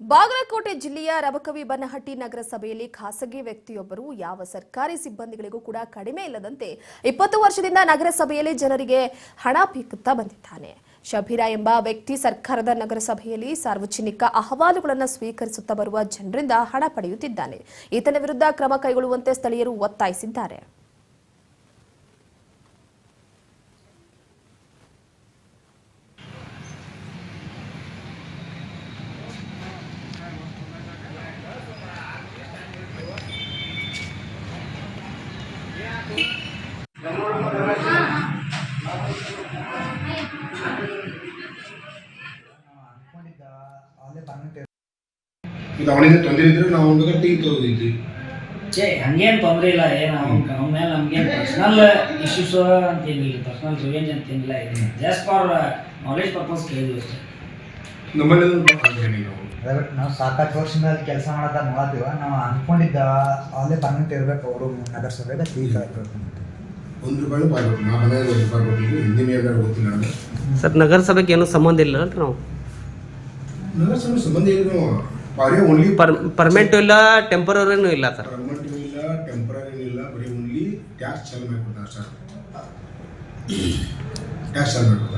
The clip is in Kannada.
ಬಾಗಲಕೋಟೆ ಜಿಲ್ಲೆಯ ರಬಕವಿ ಬನ್ನಹಟ್ಟಿ ನಗರಸಭೆಯಲ್ಲಿ ಖಾಸಗಿ ವ್ಯಕ್ತಿಯೊಬ್ಬರು, ಯಾವ ಸರ್ಕಾರಿ ಸಿಬ್ಬಂದಿಗಳಿಗೂ ಕೂಡ ಕಡಿಮೆ ಇಲ್ಲದಂತೆ ಇಪ್ಪತ್ತು ವರ್ಷದಿಂದ ನಗರಸಭೆಯಲ್ಲಿ ಜನರಿಗೆ ಹಣ ಪೀಕುತ್ತಾ ಬಂದಿದ್ದಾನೆ. ಶಬೀರ ಎಂಬ ವ್ಯಕ್ತಿ ಸರ್ಕಾರದ ನಗರಸಭೆಯಲ್ಲಿ ಸಾರ್ವಜನಿಕ ಅಹವಾಲುಗಳನ್ನು ಸ್ವೀಕರಿಸುತ್ತಾ ಬರುವ ಜನರಿಂದ ಹಣ ಪಡೆಯುತ್ತಿದ್ದಾನೆ. ಈತನ ವಿರುದ್ಧ ಕ್ರಮ ಕೈಗೊಳ್ಳುವಂತೆ ಸ್ಥಳೀಯರು ಒತ್ತಾಯಿಸಿದ್ದಾರೆ. ಈಗ ಅವನಿಂದ ತೊಂದರೆ ಇದ್ರೆ ನಾವು ಒಂದು ಟೀ ತಗೋದಿದ್ವಿ ಛೇ ಹಂಗೇನು ತೊಂದರೆ ಇಲ್ಲ ಏನು ಅವ್ನ ಅವ್ನ ಮೇಲೆ ನಮ್ಗೇನು ಪರ್ಸ್ನಲ್ ಇಶ್ಯೂಸ್ ಅಂತೇನಿಲ್ಲ ಪರ್ಸ್ನಲ್ ರಿವೆಂಜ್ ಅಂತೇನಿಲ್ಲ ಇದು ಜಸ್ಟ್ ಫಾರ್ ನಾಲೆಜ್ ಪರ್ಪಸ್ ಕೇಳಿದ್ವಿ ಅಷ್ಟೇ. ನಮ್ಮಲ್ಲಿ ನಾವು ಸಾಕಷ್ಟು ವರ್ಷದಿಂದ ಅಲ್ಲಿ ಕೆಲಸ ಮಾಡದ ನೋಡತ್ತೀವ ನಾವು ಅನ್ಕೊಂಡಿದ್ದ ಅಲ್ಲೇ ಪರ್ಮನೆಂಟ್ ಇರ್ಬೇಕು ಅವರು ನಗರಸಭೆಗೆ ತೀರ್ಥ ಒಂದು ರೂಪಾಯಿ ನಾ ಮನೆಯಲ್ಲಿ ಒಂದು ರೂಪಾಯಿ ಕೊಟ್ಟಿದ್ದು ಗೊತ್ತಿಲ್ಲ ನನಗೆ ಸರ್ ನಗರಸಭೆಗೆ ಏನೂ ಸಂಬಂಧ ಇಲ್ಲ ಅಲ್ರಿ ನಾವು. ನಗರಸಭೆ ಸಂಬಂಧ ಏನು ಬರೀ ಓನ್ಲಿ ಪರ್ಮನೆಂಟು ಇಲ್ಲ ಟೆಂಪರರಿನೂ ಇಲ್ಲ ಸರ್. ಪರ್ಮನೆಂಟ್ ಇಲ್ಲ ಟೆಂಪರರಿ ಇಲ್ಲ ಬರೀ ಓನ್ಲಿ ಟ್ಯಾಕ್ಸ್ ಚಾಲು ಮಾಡಿಕೊಡ್ತಾರೆ ಸರ್. ಟ್ಯಾಕ್ಸ್ ಚಾಲು ಮಾಡಿಕೊಡ್ತಾರೆ ಸರ್